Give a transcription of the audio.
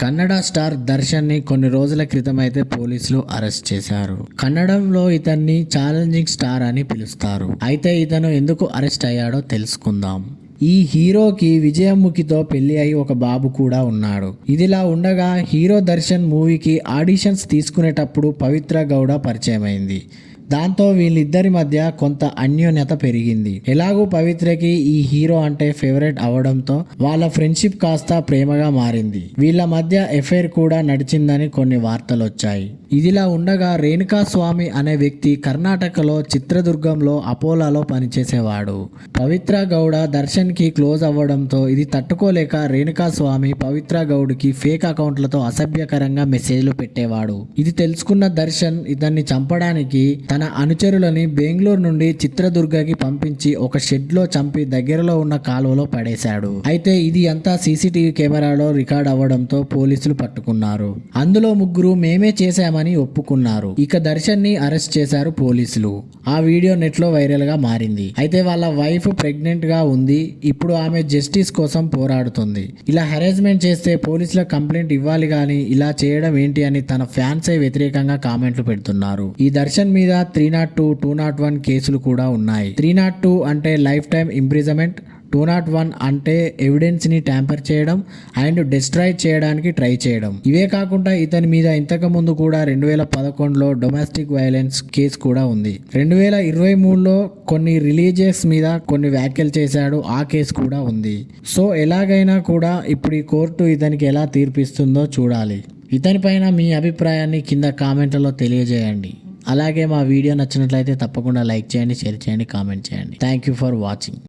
Kannada star దర్శన్ని కొన్ని రోజుల క్రితం అయితే పోలీసులు అరెస్ట్ చేశారు. కన్నడంలో ఇతన్ని ఛాలెంజింగ్ స్టార్ అని పిలుస్తారు. అయితే ఇతను ఎందుకు అరెస్ట్ అయ్యాడో తెలుసుకుందాం. ఈ హీరోకి విజయముఖితో పెళ్ళి అయి ఒక బాబు కూడా ఉన్నాడు. ఇదిలా ఉండగా హీరో దర్శన్ మూవీకి ఆడిషన్స్ తీసుకునేటప్పుడు పవిత్ర గౌడ పరిచయమైంది. దాంతో వీళ్ళిద్దరి మధ్య కొంత అన్యోన్యత పెరిగింది. ఎలాగూ పవిత్రకి ఈ హీరో అంటే ఫేవరెట్ అవడంతో వాళ్ళ ఫ్రెండ్షిప్ కాస్త ప్రేమగా మారింది. వీళ్ళ మధ్య ఎఫైర్ కూడా నడిచిందని కొన్ని వార్తలు వచ్చాయి ఇదిలా ఉండగా రేణుకా స్వామి అనే వ్యక్తి కర్ణాటకలో చిత్రదుర్గంలో అపోలాలో పనిచేసేవాడు. పవిత్ర గౌడ దర్శన్కి క్లోజ్ అవ్వడంతో ఇది తట్టుకోలేక రేణుకా స్వామి పవిత్ర గౌడ్కి ఫేక్ అకౌంట్లతో అసభ్యకరంగా మెసేజ్లు పెట్టేవాడు. ఇది తెలుసుకున్న దర్శన్ ఇతన్ని చంపడానికి తన అనుచరులని బెంగళూరు నుండి చిత్రదుర్గకి పంపించి ఒక షెడ్లో చంపి దగ్గరలో ఉన్న కాలువలో పడేశాడు. అయితే ఇది అంతా సీసీటీవీ కెమెరాలో రికార్డ్ అవ్వడంతో పోలీసులు పట్టుకున్నారు. అందులో ముగ్గురు మేమే చేశామని ఒప్పుకున్నారు. ఇక దర్శన్ని అరెస్ట్ చేశారు పోలీసులు. ఆ వీడియో నెట్లో వైరల్గా మారింది. అయితే వాళ్ళ వైఫ్ ప్రెగ్నెంట్గా ఉంది. ఇప్పుడు ఆమె జస్టిస్ కోసం పోరాడుతుంది. ఇలా హెరాస్మెంట్ చేస్తే పోలీసులకు కంప్లైంట్ ఇవ్వాలి గాని ఇలా చేయడం ఏంటి అని తన ఫ్యాన్సే వ్యతిరేకంగా కామెంట్లు పెడుతున్నారు. ఈ దర్శన్ మీద three nought two two nought one కేసులు కూడా ఉన్నాయి. త్రీ నాట్ టూ అంటే lifetime imprisonment two nought one అంటే ఎవిడెన్స్ని ట్యాంపర్ చేయడం అండ్ డిస్ట్రాయ్ చేయడానికి ట్రై చేయడం. ఇవే కాకుండా ఇతని మీద ఇంతకు ముందు కూడా రెండు వేల పదకొండులో డొమెస్టిక్ వైలెన్స్ కేసు కూడా ఉంది. రెండు వేల ఇరవై మూడులో కొన్ని రిలీజియస్ మీద కొన్ని వ్యాఖ్యలు చేశాడు ఆ కేసు కూడా ఉంది. సో ఎలాగైనా కూడా ఇప్పుడు ఈ కోర్టు ఇతనికి ఎలా తీర్పిస్తుందో చూడాలి. ఇతనిపైన మీ అభిప్రాయాన్ని కింద కామెంట్లలో తెలియజేయండి. అలాగే మా వీడియో నచ్చినట్లయితే తప్పకుండా లైక్ చేయండి షేర్ చేయండి కామెంట్ చేయండి. Thank you for watching